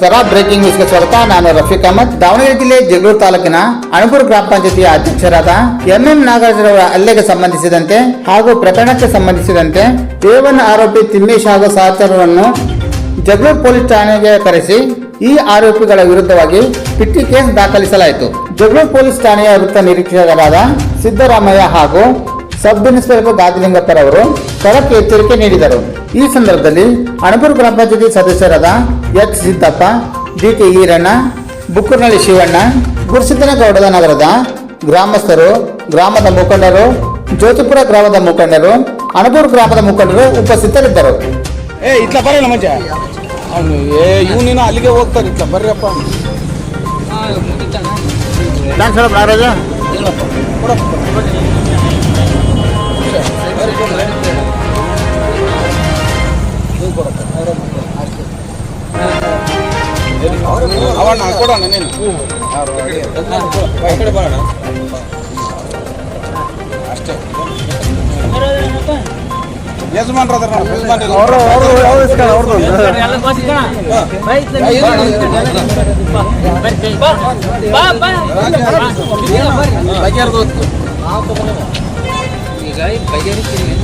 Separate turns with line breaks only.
ನಮಸ್ಕಾರ. ಬ್ರೇಕಿಂಗ್ ನ್ಯೂಸ್ಗೆ ಸ್ವಾಗತ. ನಾನು ರಫೀಕ್ ಅಹಮದ್. ದಾವಣಗೆರೆ ಜಿಲ್ಲೆ ಜಗಳೂರು ತಾಲೂಕಿನ ಅಣಪುರ ಗ್ರಾಮ ಪಂಚಾಯತಿಯ ಅಧ್ಯಕ್ಷರಾದ ಎಂಎಂ ನಾಗರಾಜರವರ ಹಲ್ಲೆಗೆ ಸಂಬಂಧಿಸಿದಂತೆ ಹಾಗೂ ಪ್ರಕರಣಕ್ಕೆ ಸಂಬಂಧಿಸಿದಂತೆ ದೇವನ ಆರೋಪಿ ತಿಮ್ಮೇಶ್ ಹಾಗೂ ಸಹಚರರನ್ನು ಜಗಳೂರು ಪೊಲೀಸ್ ಠಾಣೆಗೆ ಕರೆಸಿ ಈ ಆರೋಪಿಗಳ ವಿರುದ್ಧವಾಗಿ ಪಿಟ್ಟಿ ಕೇಸ್ ದಾಖಲಿಸಲಾಯಿತು. ಜಗಳೂರು ಪೊಲೀಸ್ ಠಾಣೆಯ ವೃತ್ತ ನಿರೀಕ್ಷಕರಾದ ಸಿದ್ದರಾಮಯ್ಯ ಹಾಗೂ ಸಬ್ ಇನ್ಸ್ಪೆಕ್ಟರ್ ಗಾದಿಲಿಂಗಪ್ಪರವರು ಸ್ಥಳಕ್ಕೆ ಎಚ್ಚರಿಕೆ ನೀಡಿದರು. ಈ ಸಂದರ್ಭದಲ್ಲಿ ಅಣಬೂರು ಗ್ರಾಮ ಪಂಚಾಯತಿ ಸದಸ್ಯರಾದ ಎಚ್ ಸಿದ್ದಪ್ಪ ಡಿಟಿ ಈರಣ್ಣ ಬುಕ್ಕೂರಿನಲ್ಲಿ ಶಿವಣ್ಣ ಗುರುಸಿದ್ದನಗೌಡದ ನಗರದ ಗ್ರಾಮಸ್ಥರು ಗ್ರಾಮದ ಮುಖಂಡರು ಜ್ಯೋತಿಪುರ ಗ್ರಾಮದ ಮುಖಂಡರು ಅಣಬೂರು ಗ್ರಾಮದ ಮುಖಂಡರು ಉಪಸ್ಥಿತರಿದ್ದರು.
ಏ ಇತ್ಲ ಬರಲ್ಲ ಮಜ ಅವನು ಏ ಇವನಿನ ಅಲ್ಲಿಗೆ ಹೋಗ್ತಾರೆ ಇತ್ಲ ಬರ್ರಪ್ಪ
ನಾಗರಾಜ?
ಇಲ್ಲಪ್ಪ ಕೊಡಪ್ಪ ಅವಣ್ಣ ಕೊಡೋಣ ನೀನು ಕಡೆ ಬರೋಣ ಅಷ್ಟೇ ಯಜಮಾನ್ರು ಅದಾರ ಅವರು
ಈಗ ಬಗೆಹರಿಸ್ತೀನಿ